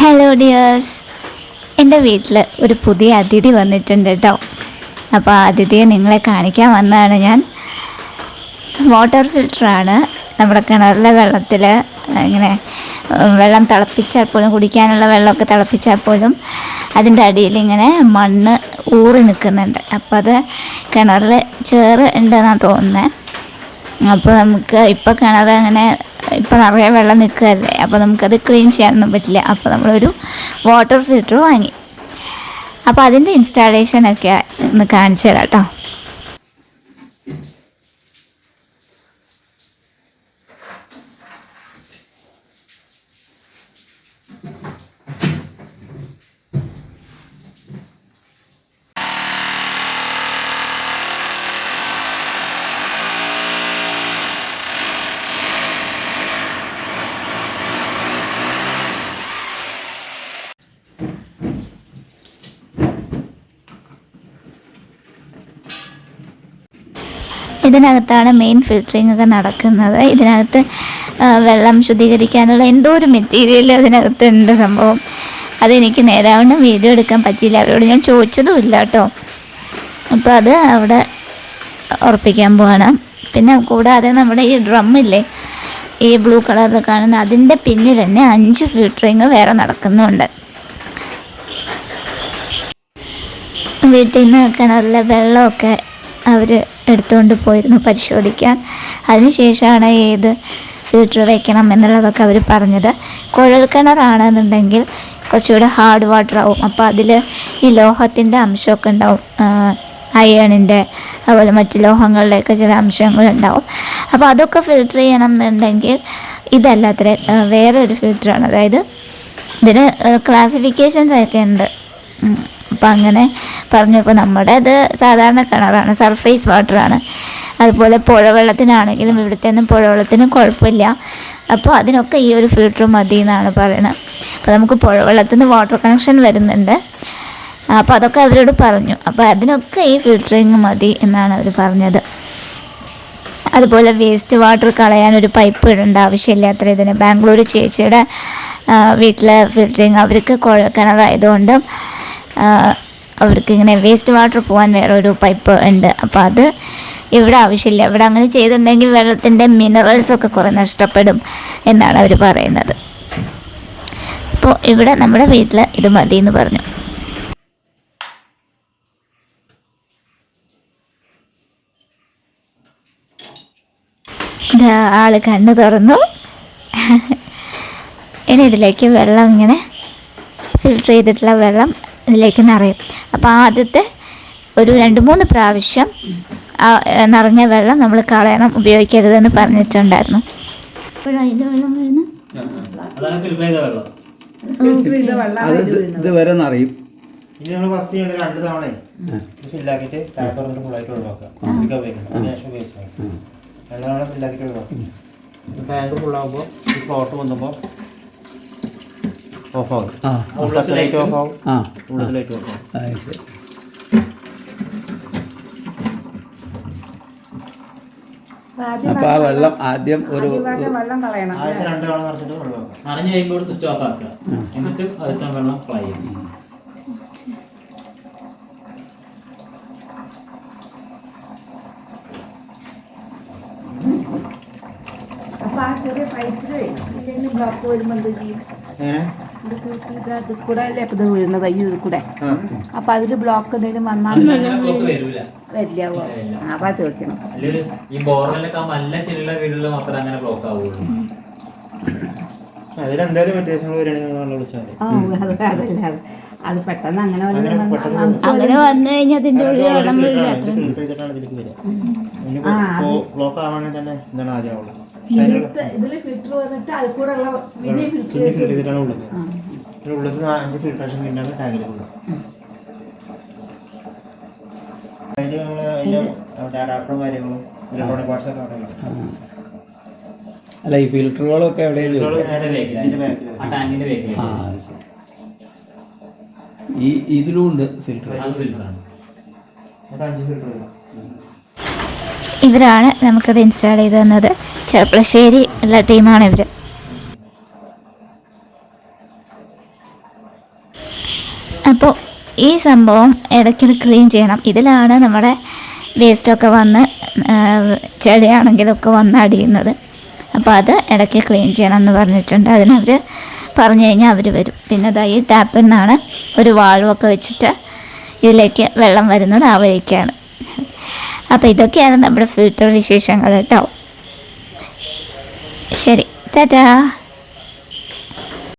Hello dears എന്റെ വീട്ടിൽ ഒരു പുതിയ അതിഥി വന്നിട്ടുണ്ട് കേട്ടോ. അപ്പോൾ ആ അതിഥിയെ നിങ്ങളെ കാണിക്കാൻ വന്നതാണ് ഞാൻ. വാട്ടർ ഫിൽറ്ററാണ് നമ്മുടെ കിണറിലെ വെള്ളത്തിൽ ഇങ്ങനെ വെള്ളം തിളപ്പിച്ചാൽ പോലും കുടിക്കാനുള്ള വെള്ളമൊക്കെ തിളപ്പിച്ചാൽ പോലും അതിന്റെ അടിയിൽ ഇങ്ങനെ മണ്ണ് ഊറി നിൽക്കുന്നുണ്ട്. അപ്പോൾ അത് കിണറിൽ ചേറ് ഉണ്ടെന്നാണ് തോന്നുന്നത്. അപ്പോൾ നമുക്ക് ഇപ്പോൾ കിണർ അങ്ങനെ ഇപ്പോൾ നിറയെ വെള്ളം നിൽക്കുകയല്ലേ? അപ്പോൾ നമുക്കത് ക്ലീൻ ചെയ്യാനൊന്നും പറ്റില്ല. അപ്പോൾ നമ്മളൊരു വാട്ടർ ഫിൽറ്റർ വാങ്ങി. അപ്പോൾ അതിന്റെ ഇൻസ്റ്റാളേഷനൊക്കെ ഒന്ന് കാണിച്ചു തരാം കേട്ടോ. ഇതിനകത്താണ് മെയിൻ ഫിൽറ്ററിങ് ഒക്കെ നടക്കുന്നത്. ഇതിനകത്ത് വെള്ളം ശുദ്ധീകരിക്കാനുള്ള എന്തോ ഒരു മെറ്റീരിയൽ അതിനകത്ത് ഉണ്ട് സംഭവം. അതെനിക്ക് നേരാവണ്ണം വീഡിയോ എടുക്കാൻ പറ്റിയില്ല. അവരോട് ഞാൻ ചോദിച്ചതും ഇല്ല കേട്ടോ. അപ്പോൾ അത് അവിടെ ഉറപ്പിക്കാൻ പോവാണ്. പിന്നെ കൂടാതെ നമ്മുടെ ഈ ഡ്രമ്മില്ലേ ഈ ബ്ലൂ കളറിൽ കാണുന്ന അതിന്റെ പിന്നിൽ തന്നെ അഞ്ച് ഫിൽറ്ററിങ് വേറെ നടക്കുന്നുണ്ട്. വീട്ടിൽ നിന്ന് കിണറിലെ വെള്ളമൊക്കെ അവർ എടുത്തുകൊണ്ട് പോയിരുന്നു പരിശോധിക്കാൻ. അതിനുശേഷമാണ് ഏത് ഫിൽറ്റർ വയ്ക്കണം എന്നുള്ളതൊക്കെ അവർ പറഞ്ഞത്. കുഴൽ കിണറാണെന്നുണ്ടെങ്കിൽ കുറച്ചുകൂടെ ഹാർഡ് വാട്ടർ ആവും. അപ്പോൾ അതിൽ ഈ ലോഹത്തിന്റെ അംശമൊക്കെ ഉണ്ടാവും. അയേണിന്റെ അതുപോലെ മറ്റ് ലോഹങ്ങളുടെയൊക്കെ ചില അംശങ്ങളുണ്ടാവും അപ്പോൾ അതൊക്കെ ഫിൽറ്റർ ചെയ്യണം എന്നുണ്ടെങ്കിൽ ഇതല്ലാത്ര വേറെ ഒരു ഫിൽറ്ററാണ് അതായത് ഇതിന് ക്ലാസിഫിക്കേഷൻസ് ഒക്കെ ഉണ്ട്. ഉം. അപ്പം അങ്ങനെ പറഞ്ഞപ്പോൾ നമ്മുടെ അത് സാധാരണ കിണറാണ് സർഫേസ് വാട്ടറാണ് അതുപോലെ പുഴവെള്ളത്തിനാണെങ്കിലും ഇവിടുത്തെ ഒന്നും പുഴവെള്ളത്തിനും കുഴപ്പമില്ല. അപ്പോൾ അതിനൊക്കെ ഈ ഒരു ഫിൽറ്റർ മതി എന്നാണ് പറയുന്നത് അപ്പോൾ നമുക്ക് പുഴവെള്ളത്തിൽ നിന്ന് വാട്ടർ കണക്ഷൻ വരുന്നുണ്ട്. അപ്പോൾ അതൊക്കെ അവരോട് പറഞ്ഞു. അപ്പോൾ അതിനൊക്കെ ഈ ഫിൽറ്ററിങ് മതി എന്നാണ് അവർ പറഞ്ഞത്. അതുപോലെ വേസ്റ്റ് വാട്ടർ കളയാൻ ഒരു പൈപ്പ് ഇടേണ്ട ആവശ്യമില്ല അത്ര ഇതിന്. ബാംഗ്ലൂർ ചേച്ചിയുടെ വീട്ടിലെ ഫിൽറ്ററിങ് അവർക്ക് കുഴൽ കിണറായതുകൊണ്ട് അവർക്ക് ഇങ്ങനെ വേസ്റ്റ് വാട്ടർ പോകാൻ വേറെ ഒരു പൈപ്പ് ഉണ്ട്. അപ്പോൾ അത് ഇവിടെ ആവശ്യമില്ല. ഇവിടെ അങ്ങനെ ചെയ്തിട്ടുണ്ടെങ്കിൽ വെള്ളത്തിന്റെ മിനറൽസ് ഒക്കെ കുറേ നഷ്ടപ്പെടും എന്നാണ് അവർ പറയുന്നത്. അപ്പോൾ ഇവിടെ നമ്മുടെ വീട്ടിൽ ഇത് മതി എന്ന് പറഞ്ഞു ആൾ കണ്ണു തുറന്നു. ഇനി ഇതിലേക്ക് വെള്ളം ഇങ്ങനെ ഫിൽട്ടർ ചെയ്തിട്ടുള്ള വെള്ളം ഇതിലേക്ക് നിറയും. അപ്പോൾ ആദ്യത്തെ ഒരു രണ്ട് മൂന്ന് പ്രാവശ്യം നിറഞ്ഞ വെള്ളം നമ്മൾ കളയണം ഉപയോഗിക്കരുതെന്ന് പറഞ്ഞിട്ടുണ്ടായിരുന്നു. ഇതുവരെ നിറയും. ഇനി നമ്മൾ ഫസ്റ്റ് ചെയ്യേണ്ട രണ്ട് തവണ ഫില്ലാക്കിയിട്ട് ടാപ്പ് തുറന്നിട്ട് ഫുള്ളായിട്ട് ഒഴിവാക്കാം ഇത് ഉപയോഗിക്കണം. അതിനുശേഷം ഉപയോഗിച്ചാൽ രണ്ട് തവണ ഫില്ലാക്കിയിട്ട് ഒഴിവാക്കാം ടാങ്ക് ഫുള്ളാകുമ്പോൾ ഈ ഫ്ലോട്ട് വന്നുമ്പോൾ ഓഫ് ആവും. ആ. ഉള്ളത്തെ ലൈറ്റ് ഓഫ് ആവും. ആ. ഉള്ളത്തെ ലൈറ്റ് ഓഫ് ആവും. ശരി. അപ്പൊ ആ വെള്ളം ആദ്യം ഒരു വെള്ളം കളയണം ആദ്യം രണ്ട് തവണ നിറച്ചിട്ട് വെള്ളം നിറഞ്ഞു കഴിയുമ്പോൾ സ്വിച്ച് ഓഫ് ആക്കുക. എന്നിട്ട് അടുത്ത വെള്ളം ഫ്ലൈ ചെയ്യും അപ്പൊ ഇല്ലെങ്കിൽ ബ്ലോക്ക് വരുമ്പോ എന്ത് ചെയ്യും എങ്ങനെ ഇത് തൂക്കി ഇത് അത് കൂടെ അല്ലേ ഇപ്പൊ ഇത് വീഴുന്നത് ഈ ഇതിൽ കൂടെ ആ അപ്പൊ അതിൽ ബ്ലോക്ക് എന്തെങ്കിലും വന്നാൽ വരില്ല അതാ അപ്പൊ ചോദിക്കണം. ഈ നല്ല ചെല്ലുള്ള വീടുകളിൽ മാത്രമേ അങ്ങനെ ബ്ലോക്ക് ആവുള്ളൂ. അതിലെന്തായാലും അത് അതല്ല അത്. അത് പെട്ടെന്ന് അങ്ങനെ അങ്ങനെ വന്നു കഴിഞ്ഞാൽ അതിന്റെ ഉള്ളിൽ വെള്ളം ആ, ബ്ലോക്ക് ആവാണെങ്കിൽ തന്നെ എന്താണ് ആദ്യം ഫിൽറ്റർ വന്നിട്ട് കൂടെ ഉള്ള ഫിൽറ്റർ ചെയ്തിട്ടാണ് ഉള്ളത്. പിന്നെ ഉള്ളത് അഞ്ച് ഫിൽട്രേഷൻ പിന്നാണ് ടാങ്കിലേക്ക് ഉള്ളത്. അതിൽ നമ്മൾ അതിന്റെ അഡാപ്റ്ററും കാര്യങ്ങളും ഇലക്ട്രോണിക് പാർട്സ് അവിടെ അല്ല ഈ ഫിൽറ്ററുകളൊക്കെ എവിടെയും ഫിൽറ്ററുകൾ ചോദിക്കും നേരെ ഇതിന്റെ ബാക്കിൽ ആ ടാങ്കിന്റെ ആ വേക്കിലേക്ക് അത് ശരി. ഈ ഇതിലും ഉണ്ട് ഫിൽറ്റർ ഇവരാണ് നമുക്കത് ഇൻസ്റ്റാൾ ചെയ്ത് തന്നത്. ചെർപ്പളശ്ശേരി ഉള്ള ടീമാണ് ഇവർ അപ്പോൾ ഈ സംഭവം ഇടയ്ക്കിടെ ക്ലീൻ ചെയ്യണം. ഇതിലാണ് നമ്മുടെ വേസ്റ്റൊക്കെ വന്ന് ചെളിയാണെങ്കിലൊക്കെ വന്ന് അടിയുന്നത്. അപ്പോൾ അത് ഇടയ്ക്ക് ക്ലീൻ ചെയ്യണം എന്ന് പറഞ്ഞിട്ടുണ്ട്. അതിനവർ പറഞ്ഞു കഴിഞ്ഞാൽ അവർ വരും. പിന്നെ ഈ ടാപ്പിൽ നിന്നാണ് ഒരു വാളുമൊക്കെ വെച്ചിട്ട് ഇതിലേക്ക് വെള്ളം വരുന്നത് ആ വഴിക്കാണ്. അപ്പോൾ ഇതൊക്കെയാണ് നമ്മുടെ ഫിൽട്ടർ വിശേഷങ്ങൾ കേട്ടോ. ശരി. ടാറ്റാ.